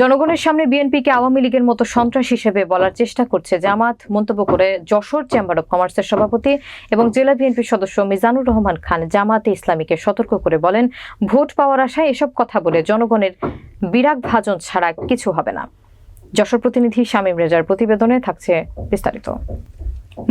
জনগণের সামনে বিএনপিকে আওয়ামী লীগের মতো সন্ত্রাস হিসেবে বলার চেষ্টা করছে জামাত, মন্তব্য করে যশোর চেম্বার অব কমার্সের সভাপতি এবং জেলা বিএনপির সদস্য মিজানুর রহমান খান জামাতে ইসলামীকে সতর্ক করে বলেন, ভোট পাওয়ার আশায় এসব কথা বলে জনগণের বিরাগ ভাজন ছাড়া কিছু হবে না। যশোর প্রতিনিধি শামীম রেজার প্রতিবেদনে থাকছে বিস্তারিত।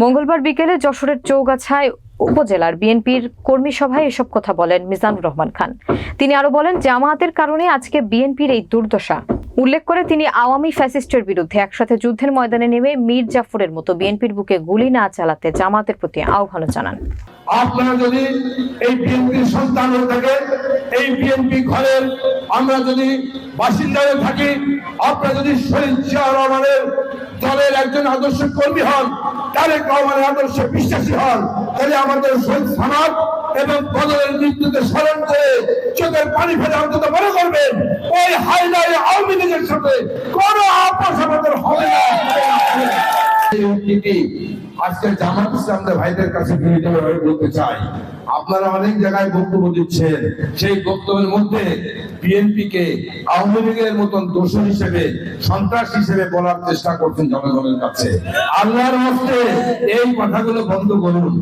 মঙ্গলবার বিকেলে যশোরের চৌগাছায় উপজেলার বিএনপির কর্মী সভায় এসব কথা বলেন মিজানুর রহমান খান। তিনি আরও বলেন জামায়াতের কারণে আজকে বিএনপির এই দুর্দশা উল্লেখ করে তিনি আওয়ামী ফ্যাসিস্টের বিরুদ্ধে একসাথে যুদ্ধের ময়দানে নেমে মীর জাফরের মতো বিএনপির বুকে গুলি না চালাতে জামাতের প্রতি আহ্বান জানান। আপনারা যদি এই বিএনপির সন্তান হয়ে থাকে, এই বিএনপি ঘরের আমরা যদি বাসিন্দা হয়ে থাকি, আপনারা যদি শহীদ জিয়া রহমানের দলের একজন আদর্শ কর্মী হন, তারেক রহমানের আদর্শ বিশ্বাসী হন, তাহলে আমাদের শহীদ সমাজ এবং বদলের মৃত্যুকে স্মরণ করে চোখের পানি ফেলে অন্তত মনে করবেন, ওই লীগের সাথে কোনো আপোষ আমাদের হবে না। আজকে জামাত ইসলামদের ভাইদের কাছে বলতে চাই, আপনারা অনেক জায়গায় বক্তব্য দিচ্ছেন। সেই বক্তব্যের মধ্যে আওয়ামী লীগের মতন দোষর হিসেবে, সন্ত্রাস হিসেবে বলার চেষ্টা করছেন জনগণের কাছে। আল্লাহর হস্তে এই কথাগুলো বন্ধ করুন।